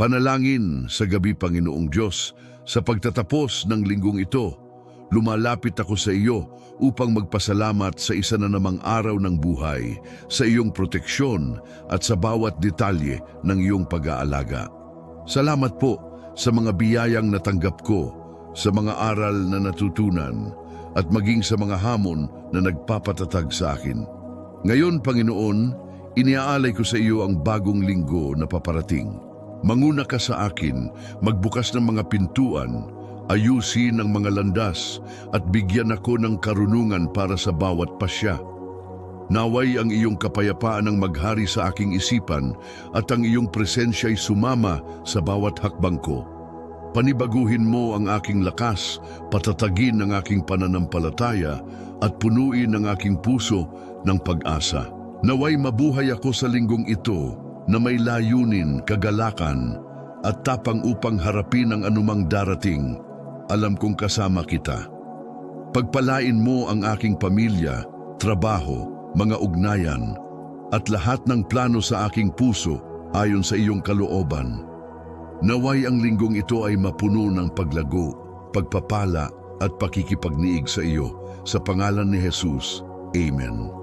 Panalangin sa gabi, Panginoong Diyos, sa pagtatapos ng linggong ito, lumalapit ako sa iyo upang magpasalamat sa isa na namang araw ng buhay, sa iyong proteksyon at sa bawat detalye ng iyong pag-aalaga. Salamat po sa mga biyayang natanggap ko, sa mga aral na natutunan, at maging sa mga hamon na nagpapatatag sa akin. Ngayon, Panginoon, iniaalay ko sa iyo ang bagong linggo na paparating. Manguna ka sa akin, magbukas ng mga pintuan, ayusin ang mga landas, at bigyan ako ng karunungan para sa bawat pasya. Naway ang iyong kapayapaan ang maghari sa aking isipan at ang iyong presensya'y sumama sa bawat hakbang ko. Panibaguhin mo ang aking lakas, patatagin ang aking pananampalataya at punuin ang aking puso ng pag-asa. Naway mabuhay ako sa linggong ito na may layunin, kagalakan at tapang upang harapin ang anumang darating. Alam kong kasama kita. Pagpalain mo ang aking pamilya, trabaho, mga ugnayan, at lahat ng plano sa aking puso ayon sa iyong kalooban. Naway ang linggong ito ay mapuno ng paglago, pagpapala at pakikipagniig sa iyo. Sa pangalan ni Jesus, Amen.